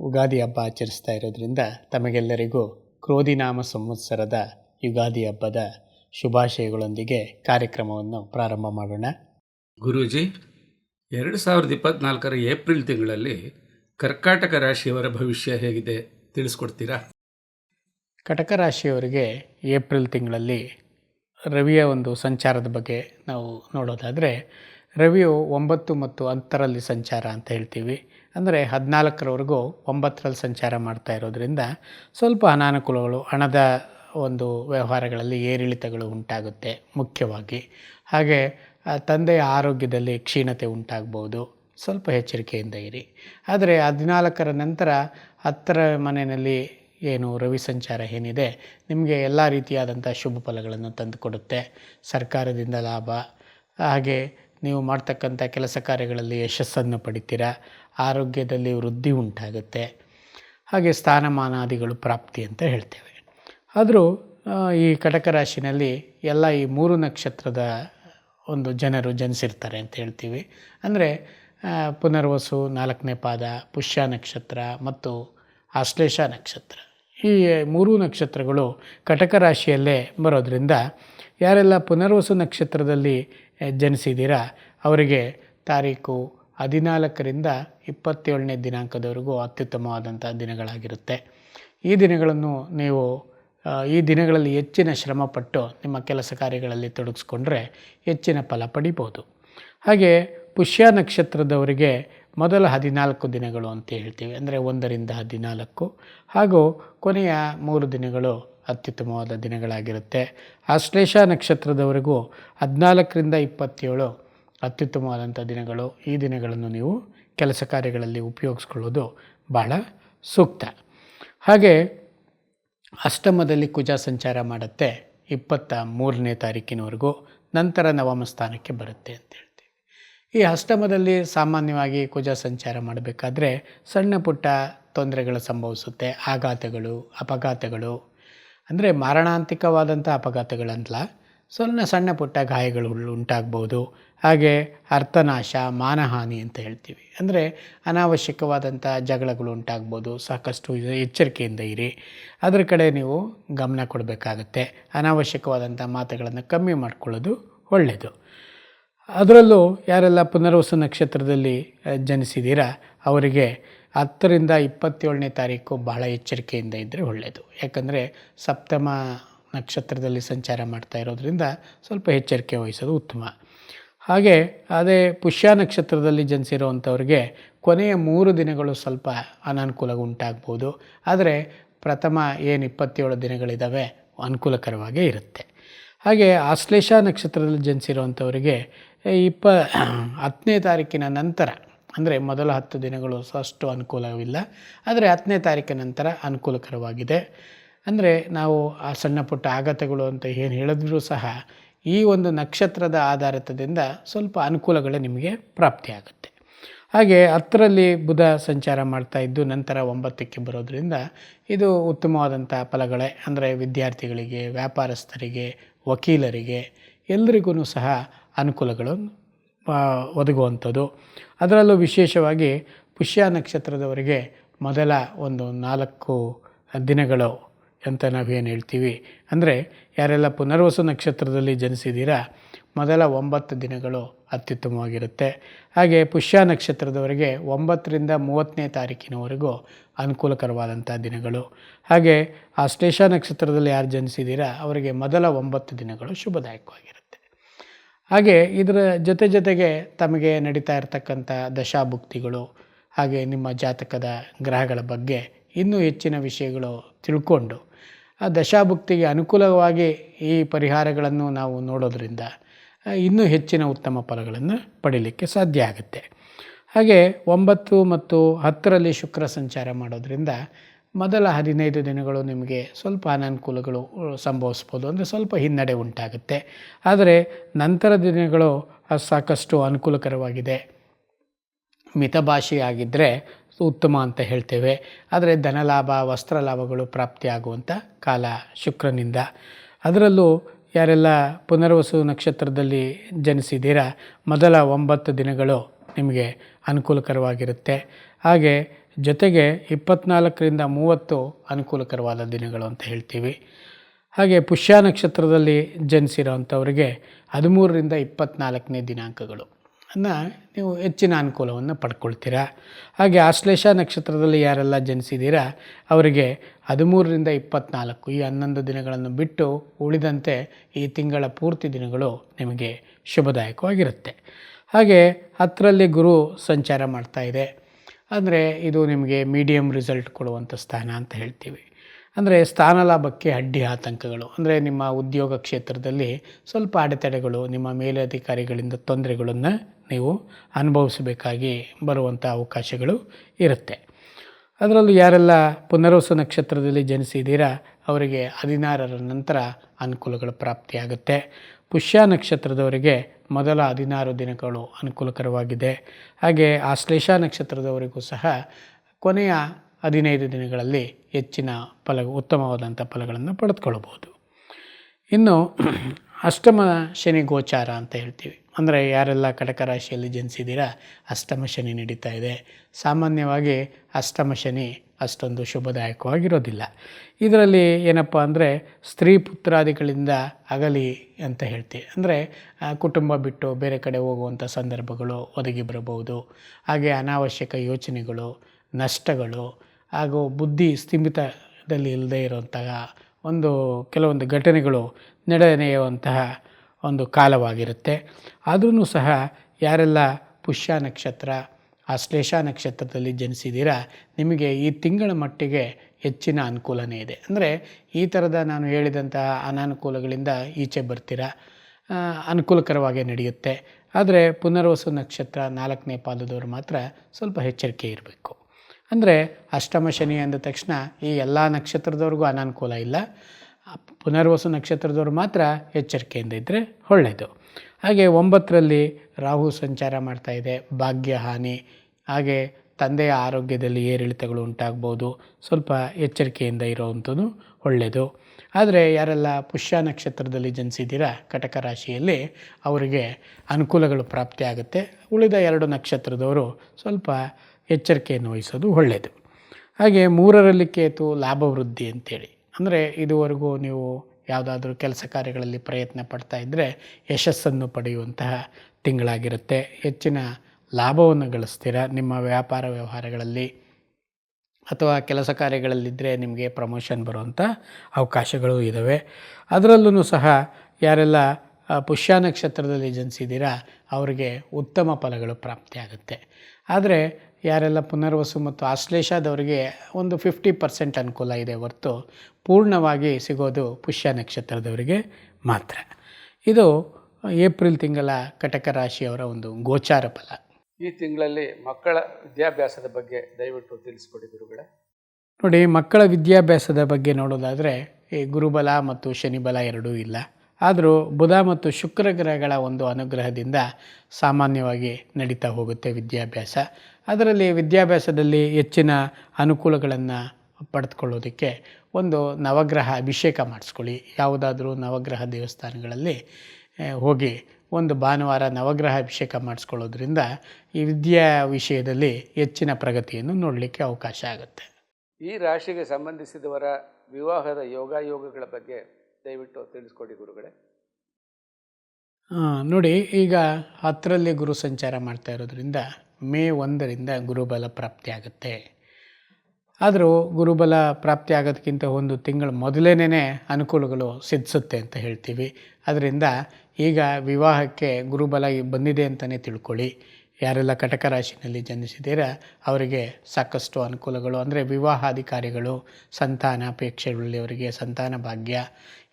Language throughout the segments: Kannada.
ಉಗಾದಿ ಹಬ್ಬ ಆಚರಿಸ್ತಾ ಇರೋದ್ರಿಂದ ತಮಗೆಲ್ಲರಿಗೂ ಕ್ರೋಧಿನಾಮ ಸಂವತ್ಸರದ ಯುಗಾದಿ ಹಬ್ಬದ ಶುಭಾಶಯಗಳೊಂದಿಗೆ ಕಾರ್ಯಕ್ರಮವನ್ನು ಪ್ರಾರಂಭ ಮಾಡೋಣ. ಗುರೂಜಿ ಎರಡು ಸಾವಿರದ ಇಪ್ಪತ್ನಾಲ್ಕರ ಏಪ್ರಿಲ್ ತಿಂಗಳಲ್ಲಿ ಕರ್ಕಾಟಕ ರಾಶಿಯವರ ಭವಿಷ್ಯ ಹೇಗಿದೆ ತಿಳಿಸ್ಕೊಡ್ತೀರಾ? ಕಟಕ ರಾಶಿಯವರಿಗೆ ಏಪ್ರಿಲ್ ತಿಂಗಳಲ್ಲಿ ರವಿಯ ಒಂದು ಸಂಚಾರದ ಬಗ್ಗೆ ನಾವು ನೋಡೋದಾದರೆ ರವಿಯು ಒಂಬತ್ತು ಮತ್ತು ಹತ್ತರಲ್ಲಿ ಸಂಚಾರ ಅಂತ ಹೇಳ್ತೀವಿ. ಅಂದರೆ ಹದಿನಾಲ್ಕರವರೆಗೂ ಒಂಬತ್ತರಲ್ಲಿ ಸಂಚಾರ ಮಾಡ್ತಾ ಇರೋದ್ರಿಂದ ಸ್ವಲ್ಪ ಅನಾನುಕೂಲಗಳು, ಹಣದ ಒಂದು ವ್ಯವಹಾರಗಳಲ್ಲಿ ಏರಿಳಿತಗಳು ಉಂಟಾಗುತ್ತೆ ಮುಖ್ಯವಾಗಿ. ಹಾಗೆ ತಂದೆಯ ಆರೋಗ್ಯದಲ್ಲಿ ಕ್ಷೀಣತೆ ಉಂಟಾಗ್ಬೋದು. ಸ್ವಲ್ಪ ಎಚ್ಚರಿಕೆಯಿಂದ ಇರಿ. ಆದರೆ ಹದಿನಾಲ್ಕರ ನಂತರ ಹತ್ತರ ಮನೆಯಲ್ಲಿ ಏನು ರವಿ ಸಂಚಾರ ಏನಿದೆ, ನಿಮಗೆ ಎಲ್ಲ ರೀತಿಯಾದಂಥ ಶುಭ ಫಲಗಳನ್ನು ತಂದುಕೊಡುತ್ತೆ ಸರ್ಕಾರದಿಂದ ಲಾಭ, ಹಾಗೆ ನೀವು ಮಾಡ್ತಕ್ಕಂಥ ಕೆಲಸ ಕಾರ್ಯಗಳಲ್ಲಿ ಯಶಸ್ಸನ್ನು ಪಡಿತೀರಾ, ಆರೋಗ್ಯದಲ್ಲಿ ವೃದ್ಧಿ ಉಂಟಾಗುತ್ತೆ. ಹಾಗೆ ಸ್ಥಾನಮಾನಾದಿಗಳು ಪ್ರಾಪ್ತಿ ಅಂತ ಹೇಳ್ತೇವೆ. ಆದರೂ ಈ ಕಟಕ ರಾಶಿನಲ್ಲಿ ಎಲ್ಲ ಈ ಮೂರು ನಕ್ಷತ್ರದ ಒಂದು ಜನರು ಜನಿಸಿರ್ತಾರೆ ಅಂತ ಹೇಳ್ತೀವಿ. ಅಂದರೆ ಪುನರ್ವಸು, ನಾಲ್ಕನೇ ಪಾದ, ಪುಷ್ಯ ನಕ್ಷತ್ರ ಮತ್ತು ಆಶ್ಲೇಷ ನಕ್ಷತ್ರ. ಈ ಮೂರು ನಕ್ಷತ್ರಗಳು ಕಟಕ ರಾಶಿಯಲ್ಲೇ ಬರೋದ್ರಿಂದ ಯಾರೆಲ್ಲ ಪುನರ್ವಸು ನಕ್ಷತ್ರದಲ್ಲಿ ಜನಿಸಿದ್ದೀರಾ ಅವರಿಗೆ ತಾರೀಕು ಹದಿನಾಲ್ಕರಿಂದ ಇಪ್ಪತ್ತೇಳನೇ ದಿನಾಂಕದವರೆಗೂ ಅತ್ಯುತ್ತಮವಾದಂಥ ದಿನಗಳಾಗಿರುತ್ತೆ. ಈ ದಿನಗಳನ್ನು ನೀವು ಈ ದಿನಗಳಲ್ಲಿ ಹೆಚ್ಚಿನ ಶ್ರಮಪಟ್ಟು ನಿಮ್ಮ ಕೆಲಸ ಕಾರ್ಯಗಳಲ್ಲಿ ತೊಡಗಿಸ್ಕೊಂಡ್ರೆ ಹೆಚ್ಚಿನ ಫಲ ಪಡಿಬೋದು. ಹಾಗೆ ಪುಷ್ಯ ನಕ್ಷತ್ರದವರಿಗೆ ಮೊದಲ ಹದಿನಾಲ್ಕು ದಿನಗಳು ಅಂತ ಹೇಳ್ತೀವಿ. ಅಂದರೆ ಒಂದರಿಂದ ಹದಿನಾಲ್ಕು. ಹಾಗೂ ಕೊನೆಯ ಮೂರು ದಿನಗಳು ಅತ್ಯುತ್ತಮವಾದ ದಿನಗಳಾಗಿರುತ್ತೆ. ಆಶ್ಲೇಷ ನಕ್ಷತ್ರದವರೆಗೂ ಹದಿನಾಲ್ಕರಿಂದ ಇಪ್ಪತ್ತೇಳು ಅತ್ಯುತ್ತಮವಾದಂಥ ದಿನಗಳು. ಈ ದಿನಗಳನ್ನು ನೀವು ಕೆಲಸ ಕಾರ್ಯಗಳಲ್ಲಿ ಉಪಯೋಗಿಸ್ಕೊಳ್ಳೋದು ಬಹಳ ಸೂಕ್ತ. ಹಾಗೆ ಅಷ್ಟಮದಲ್ಲಿ ಕುಜ ಸಂಚಾರ ಮಾಡುತ್ತೆ ಇಪ್ಪತ್ತ ಮೂರನೇ ತಾರೀಕಿನವರೆಗೂ. ನಂತರ ನವಮ ಸ್ಥಾನಕ್ಕೆ ಬರುತ್ತೆ ಅಂತ ಹೇಳ್ತೀವಿ ಈ ಅಷ್ಟಮದಲ್ಲಿ ಸಾಮಾನ್ಯವಾಗಿ ಕುಜ ಸಂಚಾರ ಮಾಡಬೇಕಾದ್ರೆ ಸಣ್ಣ ಪುಟ್ಟ ತೊಂದರೆಗಳು ಸಂಭವಿಸುತ್ತೆ. ಆಘಾತಗಳು, ಅಪಘಾತಗಳು. ಅಂದರೆ ಮಾರಣಾಂತಿಕವಾದಂಥ ಅಪಘಾತಗಳಂತಲ್ಲ, ಸಣ್ಣ ಸಣ್ಣ ಪುಟ್ಟ ಗಾಯಗಳು ಉಂಟಾಗ್ಬೋದು. ಹಾಗೆ ಅರ್ಥನಾಶ, ಮಾನಹಾನಿ ಅಂತ ಹೇಳ್ತೀವಿ. ಅಂದರೆ ಅನಾವಶ್ಯಕವಾದಂಥ ಜಗಳಗಳು ಉಂಟಾಗ್ಬೋದು. ಸಾಕಷ್ಟು ಎಚ್ಚರಿಕೆಯಿಂದ ಇರಿ. ಅದರ ಕಡೆ ನೀವು ಗಮನ ಕೊಡಬೇಕಾಗತ್ತೆ. ಅನಾವಶ್ಯಕವಾದಂಥ ಮಾತುಗಳನ್ನು ಕಮ್ಮಿ ಮಾಡಿಕೊಳ್ಳೋದು ಒಳ್ಳೆಯದು ಅದರಲ್ಲೂ ಯಾರೆಲ್ಲ ಪುನರ್ವಸು ನಕ್ಷತ್ರದಲ್ಲಿ ಜನಿಸಿದ್ದೀರಾ ಅವರಿಗೆ ಹತ್ತರಿಂದ ಇಪ್ಪತ್ತೇಳನೇ ತಾರೀಕು ಬಹಳ ಎಚ್ಚರಿಕೆಯಿಂದ ಇದ್ದರೆ ಒಳ್ಳೆಯದು ಯಾಕಂದರೆ ಸಪ್ತಮ ನಕ್ಷತ್ರದಲ್ಲಿ ಸಂಚಾರ ಮಾಡ್ತಾ ಇರೋದರಿಂದ ಸ್ವಲ್ಪ ಎಚ್ಚರಿಕೆ ವಹಿಸೋದು ಉತ್ತಮ. ಹಾಗೆ ಅದೇ ಪುಷ್ಯ ನಕ್ಷತ್ರದಲ್ಲಿ ಜನಿಸಿರುವಂಥವ್ರಿಗೆ ಕೊನೆಯ ಮೂರು ದಿನಗಳು ಸ್ವಲ್ಪ ಅನಾನುಕೂಲ ಉಂಟಾಗ್ಬೋದು. ಆದರೆ ಪ್ರಥಮ ಏನು ಇಪ್ಪತ್ತೇಳು ದಿನಗಳಿದ್ದಾವೆ ಅನುಕೂಲಕರವಾಗೇ ಇರುತ್ತೆ. ಹಾಗೆ ಆಶ್ಲೇಷ ನಕ್ಷತ್ರದಲ್ಲಿ ಜನಿಸಿರುವಂಥವರಿಗೆ ಇಪ್ಪ, ಹತ್ತನೇ ತಾರೀಕಿನ ನಂತರ, ಅಂದರೆ ಮೊದಲ ಹತ್ತು ದಿನಗಳು ಅಷ್ಟು ಅನುಕೂಲವಿಲ್ಲ, ಆದರೆ ಹತ್ತನೇ ತಾರೀಕಿನ ನಂತರ ಅನುಕೂಲಕರವಾಗಿದೆ. ಅಂದರೆ ನಾವು ಆ ಸಣ್ಣ ಪುಟ್ಟ ಆಘಾತಗಳು ಅಂತ ಏನು ಹೇಳಿದ್ರೂ ಸಹ, ಈ ಒಂದು ನಕ್ಷತ್ರದ ಆಧಾರಿತದಿಂದ ಸ್ವಲ್ಪ ಅನುಕೂಲಗಳೇ ನಿಮಗೆ ಪ್ರಾಪ್ತಿಯಾಗುತ್ತೆ. ಹಾಗೆ ಹತ್ತರಲ್ಲಿ ಬುಧ ಸಂಚಾರ ಮಾಡ್ತಾ ಇದ್ದು ನಂತರ ಒಂಬತ್ತಕ್ಕೆ ಬರೋದರಿಂದ ಇದು ಉತ್ತಮವಾದಂಥ ಫಲಗಳೇ, ಅಂದರೆ ವಿದ್ಯಾರ್ಥಿಗಳಿಗೆ, ವ್ಯಾಪಾರಸ್ಥರಿಗೆ ವಕೀಲರಿಗೆ ಎಲ್ರಿಗೂ ಸಹ ಅನುಕೂಲಗಳು ಆ, ಒದಗುವಂಥದ್ದು. ಅದರಲ್ಲೂ ವಿಶೇಷವಾಗಿ ಪುಷ್ಯ ನಕ್ಷತ್ರದವರಿಗೆ ಮೊದಲ ಒಂದು ನಾಲ್ಕು ದಿನಗಳು ಅಂತ ನಾವೇನು ಹೇಳ್ತೀವಿ. ಅಂದರೆ ಯಾರೆಲ್ಲ ಪುನರ್ವಸು ನಕ್ಷತ್ರದಲ್ಲಿ ಜನಿಸಿದ್ದೀರಾ ಮೊದಲ ಒಂಬತ್ತು ದಿನಗಳು ಅತ್ಯುತ್ತಮವಾಗಿರುತ್ತೆ. ಹಾಗೆ ಪುಷ್ಯ ನಕ್ಷತ್ರದವರೆಗೆ ಒಂಬತ್ತರಿಂದ ಮೂವತ್ತನೇ ತಾರೀಕಿನವರೆಗೂ ಅನುಕೂಲಕರವಾದಂಥ ದಿನಗಳು. ಹಾಗೆ ಆ ಶ್ಲೇಷ ನಕ್ಷತ್ರದಲ್ಲಿ ಯಾರು ಜನಿಸಿದ್ದೀರಾ ಅವರಿಗೆ ಮೊದಲ ಒಂಬತ್ತು ದಿನಗಳು ಶುಭದಾಯಕವಾಗಿರುತ್ತೆ. ಹಾಗೆ ಇದರ ಜೊತೆ ಜೊತೆಗೆ ತಮಗೆ ನಡೀತಾ ಇರತಕ್ಕಂಥ ದಶಾಭುಕ್ತಿಗಳು, ಹಾಗೆ ನಿಮ್ಮ ಜಾತಕದ ಗ್ರಹಗಳ ಬಗ್ಗೆ ಇನ್ನೂ ಹೆಚ್ಚಿನ ವಿಷಯಗಳು ತಿಳ್ಕೊಂಡು ಆ ದಶಾಭುಕ್ತಿಗೆ ಅನುಕೂಲವಾಗಿ ಈ ಪರಿಹಾರಗಳನ್ನು ನಾವು ನೋಡೋದ್ರಿಂದ ಇನ್ನೂ ಹೆಚ್ಚಿನ ಉತ್ತಮ ಫಲಗಳನ್ನು ಪಡೀಲಿಕ್ಕೆ ಸಾಧ್ಯ ಆಗುತ್ತೆ. ಹಾಗೆ ಒಂಬತ್ತು ಮತ್ತು ಹತ್ತರಲ್ಲಿ ಶುಕ್ರ ಸಂಚಾರ ಮಾಡೋದರಿಂದ ಮೊದಲ ಹದಿನೈದು ದಿನಗಳು ನಿಮಗೆ ಸ್ವಲ್ಪ ಅನಾನುಕೂಲಗಳು ಸಂಭವಿಸ್ಬೋದು ಅಂದರೆ ಸ್ವಲ್ಪ ಹಿನ್ನಡೆ ಉಂಟಾಗುತ್ತೆ. ಆದರೆ ನಂತರ ದಿನಗಳು ಸಾಕಷ್ಟು ಅನುಕೂಲಕರವಾಗಿದೆ. ಮಿತಭಾಷೆಯಾಗಿದ್ದರೆ ಉತ್ತಮ ಅಂತ ಹೇಳ್ತೇವೆ. ಆದರೆ ಧನಲಾಭ ವಸ್ತ್ರ ಲಾಭಗಳು ಪ್ರಾಪ್ತಿಯಾಗುವಂಥ ಕಾಲ ಶುಕ್ರನಿಂದ. ಅದರಲ್ಲೂ ಯಾರೆಲ್ಲ ಪುನರ್ವಸು ನಕ್ಷತ್ರದಲ್ಲಿ ಜನಿಸಿದ್ದೀರಾ, ಮೊದಲ ಒಂಬತ್ತು ದಿನಗಳು ನಿಮಗೆ ಅನುಕೂಲಕರವಾಗಿರುತ್ತೆ. ಹಾಗೆ ಜೊತೆಗೆ ಇಪ್ಪತ್ನಾಲ್ಕರಿಂದ ಮೂವತ್ತು ಅನುಕೂಲಕರವಾದ ದಿನಗಳು ಅಂತ ಹೇಳ್ತೀವಿ. ಹಾಗೆ ಪುಷ್ಯ ನಕ್ಷತ್ರದಲ್ಲಿ ಜನಿಸಿರೋವಂಥವ್ರಿಗೆ ಹದಿಮೂರರಿಂದ ಇಪ್ಪತ್ನಾಲ್ಕನೇ ದಿನಾಂಕಗಳು. ಅನ್ನು ನೀವು ಹೆಚ್ಚಿನ ಅನುಕೂಲವನ್ನು ಪಡ್ಕೊಳ್ತೀರಾ. ಹಾಗೆ ಆಶ್ಲೇಷ ನಕ್ಷತ್ರದಲ್ಲಿ ಯಾರೆಲ್ಲ ಜನಿಸಿದ್ದೀರಾ, ಅವರಿಗೆ ಹದಿಮೂರರಿಂದ ಇಪ್ಪತ್ನಾಲ್ಕು ಈ ಹನ್ನೊಂದು ದಿನಗಳನ್ನು ಬಿಟ್ಟು ಉಳಿದಂತೆ ಈ ತಿಂಗಳ ಪೂರ್ತಿ ದಿನಗಳು ನಿಮಗೆ ಶುಭದಾಯಕವಾಗಿರುತ್ತೆ. ಹಾಗೆ ಹತ್ತರಲ್ಲಿ ಗುರು ಸಂಚಾರ ಮಾಡ್ತಾ ಇದೆ. ಅಂದರೆ ಇದು ನಿಮಗೆ ಮೀಡಿಯಮ್ ರಿಸಲ್ಟ್ ಕೊಡುವಂಥ ಸ್ಥಾನ ಅಂತ ಹೇಳ್ತೀವಿ. ಅಂದರೆ ಸ್ಥಾನ ಲಾಭಕ್ಕೆ ಅಡ್ಡಿ ಆತಂಕಗಳು. ಅಂದರೆ ನಿಮ್ಮ ಉದ್ಯೋಗ ಕ್ಷೇತ್ರದಲ್ಲಿ ಸ್ವಲ್ಪ ಅಡೆತಡೆಗಳು, ನಿಮ್ಮ ಮೇಲಧಿಕಾರಿಗಳಿಂದ ತೊಂದರೆಗಳನ್ನು ನೀವು ಅನುಭವಿಸಬೇಕಾಗಿ ಬರುವಂಥ ಅವಕಾಶಗಳು ಇರುತ್ತೆ. ಅದರಲ್ಲೂ ಯಾರೆಲ್ಲ ಪುನರ್ವಸು ನಕ್ಷತ್ರದಲ್ಲಿ ಜನಿಸಿದ್ದೀರಾ, ಅವರಿಗೆ ಹದಿನಾರರ ನಂತರ ಅನುಕೂಲಗಳು ಪ್ರಾಪ್ತಿಯಾಗುತ್ತೆ. ಪುಷ್ಯ ನಕ್ಷತ್ರದವರಿಗೆ ಮೊದಲ ಹದಿನಾರು ದಿನಗಳು ಅನುಕೂಲಕರವಾಗಿದೆ. ಹಾಗೆ ಆಶ್ಲೇಷ ನಕ್ಷತ್ರದವರಿಗೂ ಸಹ ಕೊನೆಯ ಹದಿನೈದು ದಿನಗಳಲ್ಲಿ ಹೆಚ್ಚಿನ ಫಲ, ಉತ್ತಮವಾದಂಥ ಫಲಗಳನ್ನು ಪಡೆದುಕೊಳ್ಳಬಹುದು ಇನ್ನು ಅಷ್ಟಮ ಶನಿ ಗೋಚಾರ ಅಂತ ಹೇಳ್ತೀವಿ. ಅಂದರೆ ಯಾರೆಲ್ಲ ಕಟಕ ರಾಶಿಯಲ್ಲಿ ಜನಿಸಿದ್ದೀರಾ, ಅಷ್ಟಮ ಶನಿ ನಡೀತಾ ಇದೆ. ಸಾಮಾನ್ಯವಾಗಿ ಅಷ್ಟಮ ಶನಿ ಅಷ್ಟೊಂದು ಶುಭದಾಯಕವಾಗಿರೋದಿಲ್ಲ. ಇದರಲ್ಲಿ ಏನಪ್ಪ ಅಂದರೆ ಸ್ತ್ರೀ ಪುತ್ರಾದಿಗಳಿಂದ ಅಗಲಿ ಅಂತ ಹೇಳ್ತೀವಿ. ಅಂದರೆ ಕುಟುಂಬ ಬಿಟ್ಟು ಬೇರೆ ಕಡೆ ಹೋಗುವಂಥ ಸಂದರ್ಭಗಳು ಒದಗಿ ಬರಬಹುದು. ಹಾಗೆ ಅನಾವಶ್ಯಕ ಯೋಚನೆಗಳು, ನಷ್ಟಗಳು, ಹಾಗೂ ಬುದ್ಧಿ ಸ್ಥಿಮಿತದಲ್ಲಿ ಇಲ್ಲದೇ ಇರುವಂತಹ ಒಂದು ಕೆಲವೊಂದು ಘಟನೆಗಳು ನಡೆಯುವಂತಹ ಒಂದು ಕಾಲವಾಗಿರುತ್ತೆ. ಆದ್ರೂ ಸಹ ಯಾರೆಲ್ಲ ಪುಷ್ಯ ನಕ್ಷತ್ರ ಆಶ್ಲೇಷ ನಕ್ಷತ್ರದಲ್ಲಿ ಜನಿಸಿದ್ದೀರಾ ನಿಮಗೆ ಈ ತಿಂಗಳ ಮಟ್ಟಿಗೆ ಹೆಚ್ಚಿನ ಅನುಕೂಲನೇ ಇದೆ. ಅಂದರೆ ಈ ಥರದ ನಾನು ಹೇಳಿದಂತಹ ಅನಾನುಕೂಲಗಳಿಂದ ಈಚೆ ಬರ್ತೀರಾ? ಆ, ಅನುಕೂಲಕರವಾಗಿ ನಡೆಯುತ್ತೆ. ಆದರೆ ಪುನರ್ವಸು ನಕ್ಷತ್ರ ನಾಲ್ಕನೇ ಪಾದದವರು ಮಾತ್ರ ಸ್ವಲ್ಪ ಎಚ್ಚರಿಕೆ ಇರಬೇಕು. ಅಂದರೆ ಅಷ್ಟಮ ಶನಿ ಅಂದ ತಕ್ಷಣ ಈ ಎಲ್ಲ ನಕ್ಷತ್ರದವ್ರಿಗೂ ಅನಾನುಕೂಲ ಇಲ್ಲ. ಪುನರ್ವಸು ನಕ್ಷತ್ರದವರು ಮಾತ್ರ ಎಚ್ಚರಿಕೆಯಿಂದ ಇದ್ದರೆ ಒಳ್ಳೆಯದು ಹಾಗೆ ಒಂಬತ್ತರಲ್ಲಿ ರಾಹು ಸಂಚಾರ ಮಾಡ್ತಾ ಇದೆ, ಭಾಗ್ಯ ಹಾನಿ. ಹಾಗೆ ತಂದೆಯ ಆರೋಗ್ಯದಲ್ಲಿ ಏರಿಳಿತಗಳು ಉಂಟಾಗ್ಬೋದು, ಸ್ವಲ್ಪ ಎಚ್ಚರಿಕೆಯಿಂದ ಇರೋವಂಥದ್ದು ಒಳ್ಳೆಯದು ಆದರೆ ಯಾರೆಲ್ಲ ಪುಷ್ಯ ನಕ್ಷತ್ರದಲ್ಲಿ ಜನಿಸಿದ್ದೀರಾ, ಕಟಕ ರಾಶಿಯಲ್ಲಿ, ಅವರಿಗೆ ಅನುಕೂಲಗಳು ಪ್ರಾಪ್ತಿಯಾಗುತ್ತೆ ಉಳಿದ ಎರಡು ನಕ್ಷತ್ರದವರು ಸ್ವಲ್ಪ ಎಚ್ಚರಿಕೆಯನ್ನು ವಹಿಸೋದು ಒಳ್ಳೆಯದು ಹಾಗೆ ಮೂರರಲ್ಲಿ ಕೇತು ಲಾಭವೃದ್ಧಿ ಅಂತೇಳಿ. ಅಂದರೆ ಇದುವರೆಗೂ ನೀವು ಯಾವುದಾದ್ರೂ ಕೆಲಸ ಕಾರ್ಯಗಳಲ್ಲಿ ಪ್ರಯತ್ನ ಪಡ್ತಾ ಇದ್ದರೆ ಯಶಸ್ಸನ್ನು ಪಡೆಯುವಂತಹ ತಿಂಗಳಾಗಿರುತ್ತೆ. ಹೆಚ್ಚಿನ ಲಾಭವನ್ನು ಗಳಿಸ್ತೀರ? ನಿಮ್ಮ ವ್ಯಾಪಾರ ವ್ಯವಹಾರಗಳಲ್ಲಿ ಅಥವಾ ಕೆಲಸ ಕಾರ್ಯಗಳಲ್ಲಿದ್ದರೆ ನಿಮಗೆ ಪ್ರಮೋಷನ್ ಬರುವಂಥ ಅವಕಾಶಗಳು ಇದ್ದಾವೆ ಅದರಲ್ಲೂ ಸಹ ಯಾರೆಲ್ಲ ಪುಷ್ಯ ನಕ್ಷತ್ರದಲ್ಲಿ ಜನಿಸಿದ್ದೀರಾ ಅವರಿಗೆ ಉತ್ತಮ ಫಲಗಳು ಪ್ರಾಪ್ತಿಯಾಗುತ್ತೆ. ಆದರೆ ಯಾರೆಲ್ಲ ಪುನರ್ವಸು ಮತ್ತು ಆಶ್ಲೇಷದವರಿಗೆ ಒಂದು ಫಿಫ್ಟಿ ಪರ್ಸೆಂಟ್ ಅನುಕೂಲ ಇದೆ ಹೊರತು ಪೂರ್ಣವಾಗಿ ಸಿಗೋದು ಪುಷ್ಯ ನಕ್ಷತ್ರದವರಿಗೆ ಮಾತ್ರ. ಇದು ಏಪ್ರಿಲ್ ತಿಂಗಳ ಕಟಕ ರಾಶಿಯವರ ಒಂದು ಗೋಚಾರ ಫಲ. ಈ ತಿಂಗಳಲ್ಲಿ ಮಕ್ಕಳ ವಿದ್ಯಾಭ್ಯಾಸದ ಬಗ್ಗೆ ದಯವಿಟ್ಟು ತಿಳಿಸ್ಕೊಡಿ ಗುರುಗಳೇ. ನೋಡಿ ಮಕ್ಕಳ ವಿದ್ಯಾಭ್ಯಾಸದ ಬಗ್ಗೆ ನೋಡೋದಾದರೆ ಈ ಗುರುಬಲ ಮತ್ತು ಶನಿಬಲ ಎರಡೂ ಇಲ್ಲ. ಆದರೂ ಬುಧ ಮತ್ತು ಶುಕ್ರ ಗ್ರಹಗಳ ಒಂದು ಅನುಗ್ರಹದಿಂದ ಸಾಮಾನ್ಯವಾಗಿ ನಡೀತಾ ಹೋಗುತ್ತೆ ವಿದ್ಯಾಭ್ಯಾಸ. ಅದರಲ್ಲಿ ವಿದ್ಯಾಭ್ಯಾಸದಲ್ಲಿ ಹೆಚ್ಚಿನ ಅನುಕೂಲಗಳನ್ನು ಪಡೆದುಕೊಳ್ಳೋದಕ್ಕೆ ಒಂದು ನವಗ್ರಹ ಅಭಿಷೇಕ ಮಾಡಿಸ್ಕೊಳ್ಳಿ. ಯಾವುದಾದ್ರೂ ನವಗ್ರಹ ದೇವಸ್ಥಾನಗಳಲ್ಲಿ ಹೋಗಿ ಒಂದು ಭಾನುವಾರ ನವಗ್ರಹ ಅಭಿಷೇಕ ಮಾಡಿಸ್ಕೊಳ್ಳೋದ್ರಿಂದ ಈ ವಿದ್ಯಾ ವಿಷಯದಲ್ಲಿ ಹೆಚ್ಚಿನ ಪ್ರಗತಿಯನ್ನು ನೋಡಲಿಕ್ಕೆ ಅವಕಾಶ ಆಗುತ್ತೆ. ಈ ರಾಶಿಗೆ ಸಂಬಂಧಿಸಿದವರ ವಿವಾಹದ ಯೋಗಾಯೋಗಗಳ ಬಗ್ಗೆ ದಯವಿಟ್ಟು ತಿಳಿಸ್ಕೊಡಿ ಗುರುಗಳೇ. ನೋಡಿ, ಈಗ ಹತ್ತರಲ್ಲಿ ಗುರು ಸಂಚಾರ ಮಾಡ್ತಾ ಇರೋದ್ರಿಂದ ಮೇ ಒಂದರಿಂದ ಗುರುಬಲ ಪ್ರಾಪ್ತಿ ಆಗುತ್ತೆ. ಆದರೂ ಗುರುಬಲ ಪ್ರಾಪ್ತಿ ಆಗೋದಕ್ಕಿಂತ ಒಂದು ತಿಂಗಳ ಮೊದಲೇನೇ ಅನುಕೂಲಗಳು ಸಿದ್ಧಿಸುತ್ತೆ ಅಂತ ಹೇಳ್ತೀವಿ. ಅದರಿಂದ ಈಗ ವಿವಾಹಕ್ಕೆ ಗುರುಬಲ ಬಂದಿದೆ ಅಂತಲೇ ತಿಳ್ಕೊಳ್ಳಿ. ಯಾರೆಲ್ಲ ಕಟಕ ರಾಶಿಯಲ್ಲಿ ಜನಿಸಿದ್ದೀರಾ, ಅವರಿಗೆ ಸಾಕಷ್ಟು ಅನುಕೂಲಗಳು, ಅಂದರೆ ವಿವಾಹಾಧಿಕಾರಿಗಳು, ಸಂತಾನ ಅಪೇಕ್ಷೆಗಳಲ್ಲಿವರಿಗೆ ಸಂತಾನ ಭಾಗ್ಯ,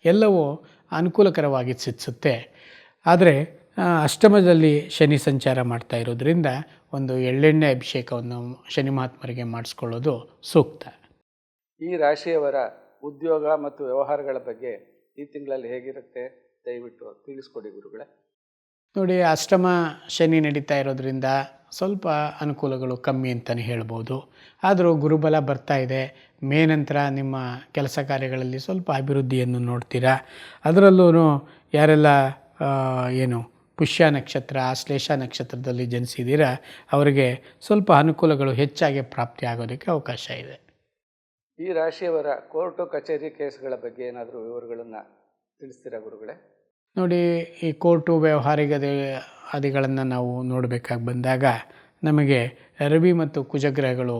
ಎಲ್ಲವೂ ಅನುಕೂಲಕರವಾಗಿ ಸಿದ್ಧಿಸುತ್ತೆ ಆದರೆ ಅಷ್ಟಮದಲ್ಲಿ ಶನಿ ಸಂಚಾರ ಮಾಡ್ತಾ ಇರೋದ್ರಿಂದ ಒಂದು ಎಳ್ಳೆಣ್ಣೆ ಅಭಿಷೇಕವನ್ನು ಶನಿ ಮಹಾತ್ಮರಿಗೆ ಮಾಡಿಸ್ಕೊಳ್ಳೋದು ಸೂಕ್ತ. ಈ ರಾಶಿಯವರ ಉದ್ಯೋಗ ಮತ್ತು ವ್ಯವಹಾರಗಳ ಬಗ್ಗೆ ಈ ತಿಂಗಳಲ್ಲಿ ಹೇಗಿರುತ್ತೆ? ದಯವಿಟ್ಟು ತಿಳಿಸ್ಕೊಡಿ ಗುರುಗಳೇ. ನೋಡಿ, ಅಷ್ಟಮ ಶನಿ ನಡೀತಾ ಇರೋದ್ರಿಂದ ಸ್ವಲ್ಪ ಅನುಕೂಲಗಳು ಕಮ್ಮಿ ಅಂತಲೇ ಹೇಳ್ಬೋದು. ಆದರೂ ಗುರುಬಲ ಬರ್ತಾ ಇದೆ. ಮೇ ನಂತರ ನಿಮ್ಮ ಕೆಲಸ ಕಾರ್ಯಗಳಲ್ಲಿ ಸ್ವಲ್ಪ ಅಭಿವೃದ್ಧಿಯನ್ನು ನೋಡ್ತೀರಾ? ಅದರಲ್ಲೂ ಯಾರೆಲ್ಲ ಏನು ಪುಷ್ಯ ನಕ್ಷತ್ರ, ಆಶ್ಲೇಷ ನಕ್ಷತ್ರದಲ್ಲಿ ಜನಿಸಿದ್ದೀರಾ ಅವರಿಗೆ ಸ್ವಲ್ಪ ಅನುಕೂಲಗಳು ಹೆಚ್ಚಾಗಿ ಪ್ರಾಪ್ತಿ ಆಗೋದಕ್ಕೆ ಅವಕಾಶ ಇದೆ. ಈ ರಾಶಿಯವರ ಕೋರ್ಟು ಕಚೇರಿ ಕೇಸ್ಗಳ ಬಗ್ಗೆ ಏನಾದರೂ ವಿವರಗಳನ್ನು ತಿಳಿಸ್ತೀರಾ ಗುರುಗಳೇ? ನೋಡಿ, ಈ ಕೋರ್ಟು ವ್ಯವಹಾರಿಕ ಆದಿಗಳನ್ನು ನಾವು ನೋಡಬೇಕಾಗಿ ಬಂದಾಗ ನಮಗೆ ರವಿ ಮತ್ತು ಕುಜಗ್ರಹಗಳು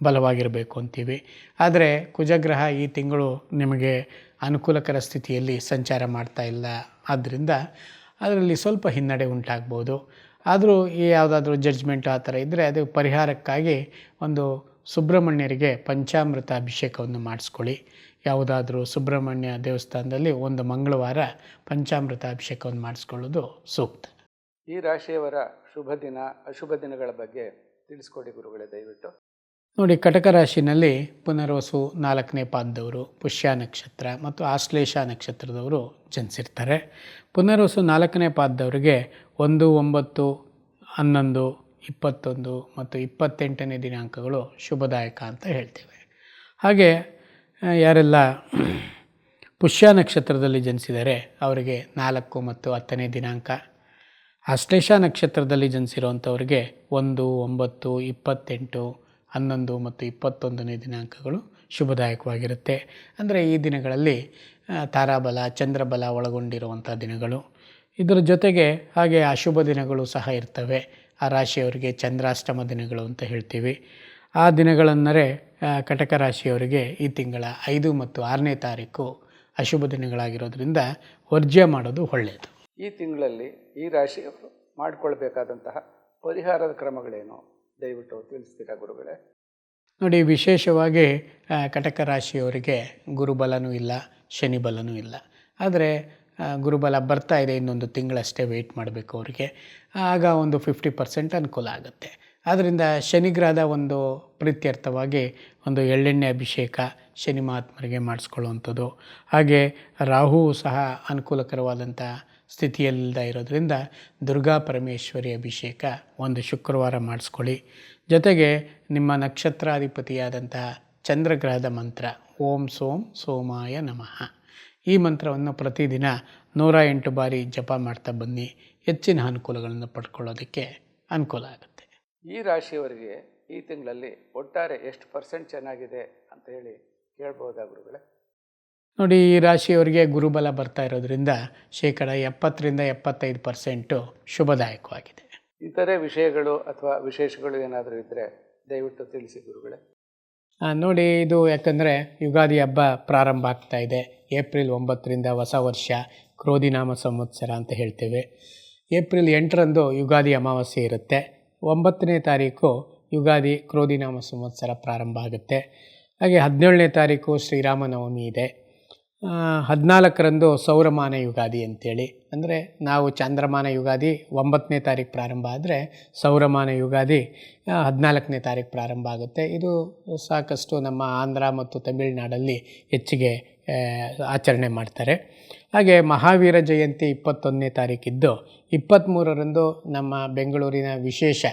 ಬಲವಾಗಿರಬೇಕು ಅಂತೀವಿ. ಆದರೆ ಕುಜಗ್ರಹ ಈ ತಿಂಗಳು ನಿಮಗೆ ಅನುಕೂಲಕರ ಸ್ಥಿತಿಯಲ್ಲಿ ಸಂಚಾರ ಮಾಡ್ತಾ ಇಲ್ಲ. ಆದ್ದರಿಂದ ಅದರಲ್ಲಿ ಸ್ವಲ್ಪ ಹಿನ್ನಡೆ ಉಂಟಾಗ್ಬೋದು. ಆದರೂ ಈ ಯಾವುದಾದ್ರೂ ಜಡ್ಜ್ಮೆಂಟ್ ಆ ಥರ ಇದ್ದರೆ ಅದು ಪರಿಹಾರಕ್ಕಾಗಿ ಒಂದು ಸುಬ್ರಹ್ಮಣ್ಯರಿಗೆ ಪಂಚಾಮೃತ ಅಭಿಷೇಕವನ್ನು ಮಾಡಿಸ್ಕೊಳ್ಳಿ. ಯಾವುದಾದ್ರೂ ಸುಬ್ರಹ್ಮಣ್ಯ ದೇವಸ್ಥಾನದಲ್ಲಿ ಒಂದು ಮಂಗಳವಾರ ಪಂಚಾಮೃತ ಅಭಿಷೇಕವನ್ನು ಮಾಡಿಸ್ಕೊಳ್ಳೋದು ಸೂಕ್ತ. ಈ ರಾಶಿಯವರ ಶುಭ ದಿನ ಅಶುಭ ದಿನಗಳ ಬಗ್ಗೆ ತಿಳಿಸ್ಕೊಡಿ ಗುರುಗಳೇ ದಯವಿಟ್ಟು. ನೋಡಿ ಕಟಕ ರಾಶಿನಲ್ಲಿ ಪುನರ್ವಸು ನಾಲ್ಕನೇ ಪಾದದವರು ಪುಷ್ಯ ನಕ್ಷತ್ರ ಮತ್ತು ಆಶ್ಲೇಷ ನಕ್ಷತ್ರದವರು ಜನಿಸಿರ್ತಾರೆ. ಪುನರ್ವಸು ನಾಲ್ಕನೇ ಪಾದದವರಿಗೆ ಒಂದು ಒಂಬತ್ತು ಹನ್ನೊಂದು ಇಪ್ಪತ್ತೊಂದು ಮತ್ತು ಇಪ್ಪತ್ತೆಂಟನೇ ದಿನಾಂಕಗಳು ಶುಭದಾಯಕ ಅಂತ ಹೇಳ್ತೇವೆ. ಹಾಗೆ ಯಾರೆಲ್ಲ ಪುಷ್ಯ ನಕ್ಷತ್ರದಲ್ಲಿ ಜನಿಸಿದರೆ ಅವರಿಗೆ ನಾಲ್ಕು ಮತ್ತು ಹತ್ತನೇ ದಿನಾಂಕ. ಅಶ್ಲೇಷ ನಕ್ಷತ್ರದಲ್ಲಿ ಜನಿಸಿರುವಂಥವ್ರಿಗೆ ಒಂದು, ಒಂಬತ್ತು, ಇಪ್ಪತ್ತೆಂಟು, ಹನ್ನೊಂದು ಮತ್ತು ಇಪ್ಪತ್ತೊಂದನೇ ದಿನಾಂಕಗಳು ಶುಭದಾಯಕವಾಗಿರುತ್ತೆ. ಅಂದರೆ ಈ ದಿನಗಳಲ್ಲಿ ತಾರಾಬಲ, ಚಂದ್ರಬಲ ಒಳಗೊಂಡಿರುವಂಥ ದಿನಗಳು. ಇದರ ಜೊತೆಗೆ ಹಾಗೆ ಅಶುಭ ದಿನಗಳು ಸಹ ಇರ್ತವೆ. ಆ ರಾಶಿಯವರಿಗೆ ಚಂದ್ರಾಷ್ಟಮ ದಿನಗಳು ಅಂತ ಹೇಳ್ತೀವಿ. ಆ ದಿನಗಳಂದರೆ ಕಟಕ ರಾಶಿಯವರಿಗೆ ಈ ತಿಂಗಳ ಐದು ಮತ್ತು ಆರನೇ ತಾರೀಕು ಅಶುಭ ದಿನಗಳಾಗಿರೋದ್ರಿಂದ ವರ್ಜ್ಯ ಮಾಡೋದು ಒಳ್ಳೆಯದು ಈ ತಿಂಗಳಲ್ಲಿ ಈ ರಾಶಿಯವರು ಮಾಡಿಕೊಳ್ಬೇಕಾದಂತಹ ಪರಿಹಾರದ ಕ್ರಮಗಳೇನು? ದಯವಿಟ್ಟು ತಿಳಿಸ್ತೀರಾ ಗುರುಗಳೇ? ನೋಡಿ ವಿಶೇಷವಾಗಿ ಕಟಕ ರಾಶಿಯವರಿಗೆ ಗುರುಬಲನೂ ಇಲ್ಲ ಶನಿಬಲನೂ ಇಲ್ಲ. ಆದರೆ ಗುರುಬಲ ಬರ್ತಾ ಇದೆ ಇನ್ನೊಂದು ತಿಂಗಳಷ್ಟೇ ವೆಯ್ಟ್ ಮಾಡಬೇಕು ಅವರಿಗೆ. ಆಗ ಒಂದು ಫಿಫ್ಟಿ ಪರ್ಸೆಂಟ್ ಅನುಕೂಲ ಆಗುತ್ತೆ. ಆದ್ದರಿಂದ ಶನಿಗ್ರಹದ ಒಂದು ಪ್ರೀತ್ಯರ್ಥವಾಗಿ ಒಂದು ಎಳ್ಳೆಣ್ಣೆ ಅಭಿಷೇಕ ಶನಿ ಮಹಾತ್ಮರಿಗೆ ಮಾಡಿಸ್ಕೊಳ್ಳುವಂಥದ್ದು. ಹಾಗೆ ರಾಹು ಸಹ ಅನುಕೂಲಕರವಾದಂಥ ಸ್ಥಿತಿಯಲ್ಲಿಲ್ಲದ ಇರೋದರಿಂದ ದುರ್ಗಾ ಪರಮೇಶ್ವರಿ ಅಭಿಷೇಕ ಒಂದು ಶುಕ್ರವಾರ ಮಾಡಿಸ್ಕೊಳ್ಳಿ. ಜೊತೆಗೆ ನಿಮ್ಮ ನಕ್ಷತ್ರಾಧಿಪತಿಯಾದಂತಹ ಚಂದ್ರಗ್ರಹದ ಮಂತ್ರ, ಓಂ ಸೋಂ ಸೋಮಾಯ ನಮಃ. ಈ ಮಂತ್ರವನ್ನು ಪ್ರತಿದಿನ ನೂರ ಎಂಟು ಬಾರಿ ಜಪ ಮಾಡ್ತಾ ಬನ್ನಿ. ಹೆಚ್ಚಿನ ಅನುಕೂಲಗಳನ್ನು ಪಡ್ಕೊಳ್ಳೋದಕ್ಕೆ ಅನುಕೂಲ ಆಗುತ್ತೆ. ಈ ರಾಶಿಯವರಿಗೆ ಈ ತಿಂಗಳಲ್ಲಿ ಒಟ್ಟಾರೆ ಎಷ್ಟು ಪರ್ಸೆಂಟ್ ಚೆನ್ನಾಗಿದೆ ಅಂತ ಹೇಳಿ ಕೇಳ್ಬೋದಾ ಗುರುಗಳೇ? ನೋಡಿ ಈ ರಾಶಿಯವರಿಗೆ ಗುರುಬಲ ಬರ್ತಾ ಇರೋದ್ರಿಂದ ಶೇಕಡ ಎಪ್ಪತ್ತರಿಂದ ಎಪ್ಪತ್ತೈದು ಪರ್ಸೆಂಟು ಶುಭದಾಯಕವಾಗಿದೆ. ಇತರೆ ವಿಷಯಗಳು ಅಥವಾ ವಿಶೇಷಗಳು ಏನಾದರೂ ಇದ್ದರೆ ದಯವಿಟ್ಟು ತಿಳಿಸಿ ಗುರುಗಳೇ. ನೋಡಿ ಇದು ಯಾಕಂದರೆ ಯುಗಾದಿ ಹಬ್ಬ ಪ್ರಾರಂಭ ಆಗ್ತಾ ಇದೆ. ಏಪ್ರಿಲ್ ಒಂಬತ್ತರಿಂದ ಹೊಸ ವರ್ಷ ಕ್ರೋಧಿನಾಮ ಸಂವತ್ಸರ ಅಂತ ಹೇಳ್ತೇವೆ. ಏಪ್ರಿಲ್ ಎಂಟರಂದು ಯುಗಾದಿ ಅಮಾವಾಸ್ಯೆ ಇರುತ್ತೆ. ಒಂಬತ್ತನೇ ತಾರೀಕು ಯುಗಾದಿ ಕ್ರೋಧಿನಾಮ ಸಂವತ್ಸರ ಪ್ರಾರಂಭ ಆಗುತ್ತೆ. ಹಾಗೆ ಹದಿನೇಳನೇ ತಾರೀಕು ಶ್ರೀರಾಮನವಮಿ ಇದೆ. ಹದಿನಾಲ್ಕರಂದು ಸೌರಮಾನ ಯುಗಾದಿ ಅಂತೇಳಿ. ಅಂದರೆ ನಾವು ಚಾಂದ್ರಮಾನ ಯುಗಾದಿ ಒಂಬತ್ತನೇ ತಾರೀಕು ಪ್ರಾರಂಭ ಆದರೆ ಸೌರಮಾನ ಯುಗಾದಿ ಹದಿನಾಲ್ಕನೇ ತಾರೀಕು ಪ್ರಾರಂಭ ಆಗುತ್ತೆ. ಇದು ಸಾಕಷ್ಟು ನಮ್ಮ ಆಂಧ್ರ ಮತ್ತು ತಮಿಳುನಾಡಲ್ಲಿ ಹೆಚ್ಚಿಗೆ ಆಚರಣೆ ಮಾಡ್ತಾರೆ. ಹಾಗೆ ಮಹಾವೀರ ಜಯಂತಿ ಇಪ್ಪತ್ತೊಂದನೇ ತಾರೀಕಿದ್ದು ಇಪ್ಪತ್ತ್ಮೂರರಂದು ನಮ್ಮ ಬೆಂಗಳೂರಿನ ವಿಶೇಷ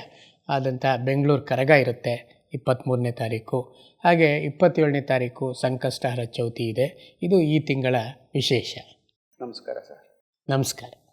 ಆದಂಥ ಬೆಂಗಳೂರು ಕರಗ ಇರುತ್ತೆ. ಇಪ್ಪತ್ತ್ಮೂರನೇ ತಾರೀಕು. ಹಾಗೆ ಇಪ್ಪತ್ತೇಳನೇ ತಾರೀಕು ಸಂಕಷ್ಟಹರ ಚೌತಿ ಇದೆ. ಇದು ಈ ತಿಂಗಳ ವಿಶೇಷ. ನಮಸ್ಕಾರ ಸರ್. ನಮಸ್ಕಾರ.